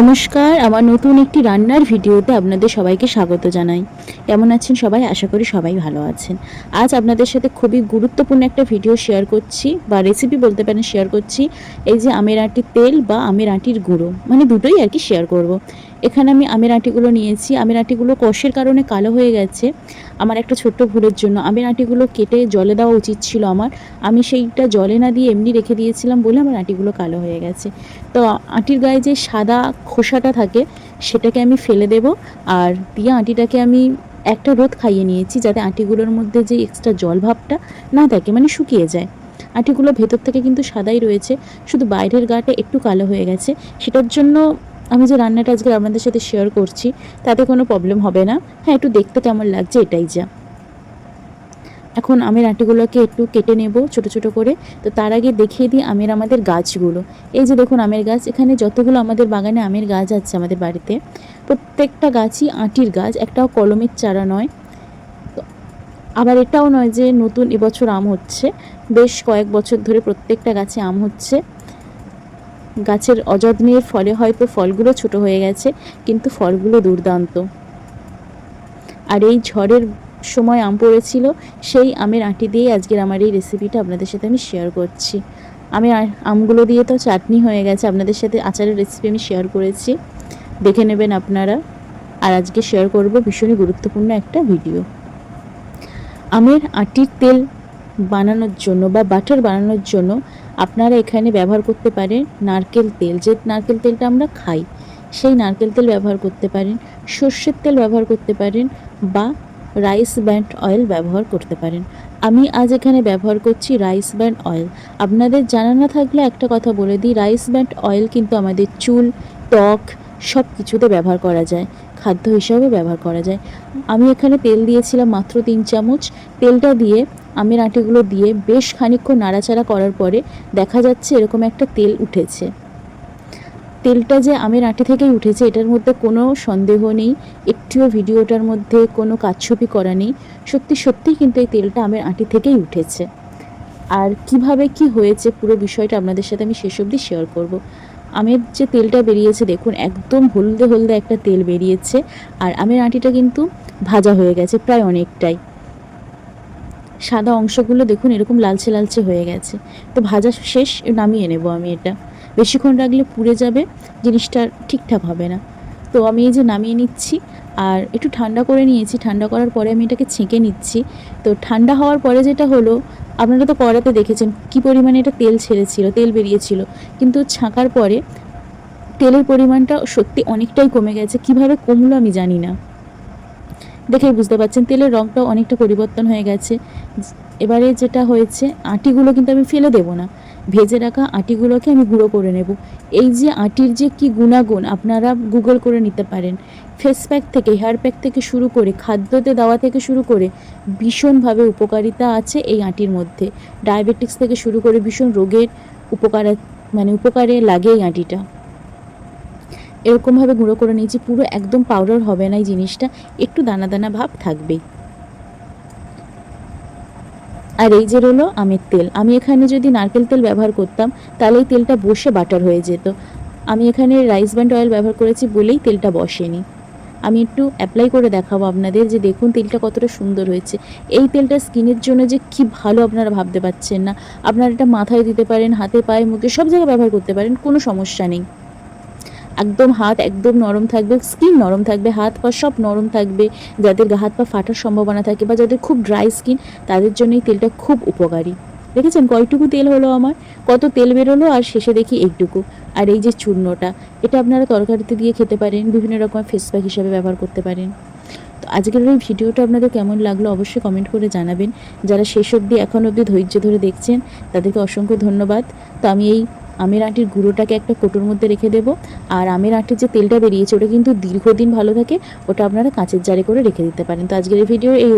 নমস্কার, আমার নতুন একটি রান্নার ভিডিওতে আপনাদের সবাইকে স্বাগত জানাই। কেমন আছেন সবাই? আশা করি সবাই ভালো আছেন। আজ আপনাদের সাথে খুবই গুরুত্বপূর্ণ একটা ভিডিও শেয়ার করছি, বা রেসিপি বলতে পারেন শেয়ার করছি, এই যে আমের আটির তেল বা আমের আটির গুঁড়ো মানে দুটোই আর কি শেয়ার করব। এখানে আমি আমের আটিগুলো নিয়েছি। আমের আটিগুলো কষের কারণে কালো হয়ে গেছে। আমার একটা ছোট্ট ভুলের জন্য। আমের আটিগুলো কেটে জলে দেওয়া উচিত ছিল আমার। আমি সেইটা জলে না দিয়ে এমনি রেখে দিয়েছিলাম বলে আমার আটিগুলো কালো হয়ে গেছে। তো আটির গায়ে যে সাদা খোসাটা থাকে, সেটাকে আমি ফেলে দেব আর দিয়ে আটিটাকে আমি একটা রোদ খাইয়ে নিয়েছি যাতে আটিগুলোর মধ্যে যে এক্সট্রা জল ভাবটা না থাকে মানে শুকিয়ে যায়। আটিগুলো ভেতর থেকে কিন্তু সাদাই রয়েছে। শুধু বাইরের গাটা একটু কালো হয়ে গেছে। সেটার জন্য আমি যে রান্নাটা আজকে আপনাদের সাথে শেয়ার করছি, তাতে কোনো প্রবলেম হবে না। হ্যাঁ একটু দেখতে কেমন লাগছে এটাই যা। এখন আমের আটিগুলোকে একটু কেটে নেব ছোট ছোট করে। তো তার আগে দেখিয়ে দিই আমের আমাদের গাছগুলো। এই যে দেখুন আমের গাছ, এখানে যতগুলো আমাদের বাগানে আমের গাছ আছে আমাদের বাড়িতে, প্রত্যেকটা গাছই আটির গাছ, একটাও কলমের চারা নয়। আবার এটাও নয় যে নতুন এবছর আম হচ্ছে, বেশ কয়েক বছর ধরে প্রত্যেকটা গাছে আম হচ্ছে। গাছের অযত্নের ফলে হয়তো ফলগুলো ছোট হয়ে গেছে, কিন্তু ফলগুলো দুর্দান্ত। আর এই ঝড়ের সময় আম পড়েছিল, সেই আমের আঁটি দিয়ে আজকের আমার এই রেসিপিটা আপনাদের সাথে আমি শেয়ার করছি। আমি আমগুলো দিয়ে তো চাটনি হয়ে গেছে, আপনাদের সাথে আচারের রেসিপি আমি শেয়ার করেছি। দেখে নেবেন আপনারা। আর আজকে শেয়ার করব ভীষণই গুরুত্বপূর্ণ একটা ভিডিও আমের আটির তেল বানানোর জন্য বা বাটার বানানোর জন্য আপনারা এখানে ব্যবহার করতে পারেন নারকেল তেল। যে নারকেল তেলটা আমরা খাই, সেই নারকেল তেল ব্যবহার করতে পারেন। সর্ষের তেল ব্যবহার করতে পারেন বা রাইস ব্যান্ড অয়েল ব্যবহার করতে পারেন। আমি আজ এখানে ব্যবহার করছি রাইস ব্যান্ড অয়েল। আপনাদের জানা না থাকলে একটা কথা বলে দিই, রাইস ব্যান্ড অয়েল কিন্তু আমাদের চুল, ত্বক সব কিছুতে ব্যবহার করা যায়। খাদ্য হিসাবে ব্যবহার করা যায়। আমি এখানে তেল দিয়েছিলাম মাত্র তিন চামচ। তেলটা দিয়ে আমের আটিগুলো দিয়ে বেশ খানিকক্ষণ নাড়াচাড়া করার পরে দেখা যাচ্ছে এরকম একটা তেল উঠেছে। তেলটা যে আমের আটি থেকেই উঠেছে, এটার মধ্যে কোনো সন্দেহ নেই, একটিও ভিডিওটার মধ্যে কোনো কাচ্ছপি করা নেই। সত্যি সত্যি কিন্তু এই তেলটা আমের আটি থেকেই উঠেছে। আর কীভাবে কি হয়েছে পুরো বিষয়টা আপনাদের সাথে আমি শেষ অবধি শেয়ার করব। আমের যে তেলটা বেরিয়েছে, দেখুন, একদম হলদে হলদে একটা তেল বেরিয়েছে আর আমের আঁটিটা কিন্তু ভাজা হয়ে গেছে প্রায় অনেকটাই। সাদা অংশগুলো দেখুন, এরকম লালচে লালচে হয়ে গেছে। তো ভাজা শেষ, নামিয়ে নেব আমি এটা। বেশিক্ষণ রাখলে পুড়ে যাবে, জিনিসটা ঠিকঠাক হবে না। তো আমি এই যে নামিয়ে নিচ্ছি আর একটু ঠান্ডা করে নিয়েছি। ঠান্ডা করার পরে আমি এটাকে ছেঁকে নিচ্ছি। তো ঠান্ডা হওয়ার পরে যেটা হলো আপনারা তো কড়াতে দেখেছেন কি পরিমাণে এটা তেল ছেড়েছিল, তেল বেরিয়েছিল। কিন্তু ছাঁকার পরে তেলের পরিমাণটা সত্যি অনেকটাই কমে গেছে। কীভাবে কমলো আমি জানি না। দেখেই বুঝতে পারছেন, তেলের রঙটাও অনেকটা পরিবর্তন হয়ে গেছে। এবারে যেটা হয়েছে, আটিগুলো কিন্তু আমি ফেলে দেবো না। ভেজে রাখা আটিগুলোকে আমি গুঁড়ো করে নেব। এই যে আটির যে কি গুণাগুণ, আপনারা গুগল করে নিতে পারেন। ফেস প্যাক থেকে হেয়ার প্যাক থেকে শুরু করে, খাদ্যতে দেওয়া থেকে শুরু করে ভীষণভাবে উপকারিতা আছে এই আটির মধ্যে। ডায়াবেটিক্স থেকে শুরু করে ভীষণ রোগের উপকার মানে উপকারে লাগে এই আটিটা। এরকমভাবে গুঁড়ো করে নিয়েছি, পুরো একদম পাউডার হবে না এই জিনিসটা। একটু দানা দানা ভাব থাকবেই। আর এই যে রইল আমের তেল। আমি এখানে যদি নারকেল তেল ব্যবহার করতাম, তাহলে এই তেলটা বসে বাটার হয়ে যেত। আমি এখানে রাইস ব্যান্ড অয়েল ব্যবহার করেছি বলেই তেলটা বসেনি। আমি একটু অ্যাপ্লাই করে দেখাবো আপনাদের যে দেখুন তেলটা কতটা সুন্দর হয়েছে। এই তেলটা স্কিনের জন্য যে কি ভালো আপনারা ভাবতে পারছেন না। আপনারা এটা মাথায় দিতে পারেন, হাতে পায়ে মুখে সব জায়গায় ব্যবহার করতে পারেন, কোনো সমস্যা নেই। একদম হাত একদম নরম থাকবে স্কিন নরম থাকবে, হাত পা সব নরম থাকবে, যাদের হাত পা ফাটার সম্ভাবনা থাকে বা যাদের খুব ড্রাই স্কিন তাদের জন্য এই তেলটা খুব উপকারী। দেখেছেন কয়টুকু তেল হলো আমার? কত তেল বেরোলো আর শেষে দেখি এইটুকু। আর এই যে চূর্ণটা, এটা আপনারা তরকারিতে দিয়ে খেতে পারেন, বিভিন্ন রকম ফেস প্যাক হিসাবে ব্যবহার করতে পারেন। তো আজকের এই ভিডিওটা আপনাদের কেমন লাগল অবশ্যই কমেন্ট করে জানাবেন। যারা শেষ অবধি, এখন অবধি ধৈর্য ধরে দেখছেন, তাদেরকে অসংখ্য ধন্যবাদ। তো আমি এই আমের আঁটির গুঁড়োটাকে একটা কোটোর মধ্যে রেখে দেবো। আর আমের আটির যে তেলটা বেরিয়েছে, ওটা কিন্তু দীর্ঘদিন ভালো থাকে, ওটা আপনারা কাঁচের জারে করে রেখে দিতে পারেন। তো আজকের এই ভিডিও এই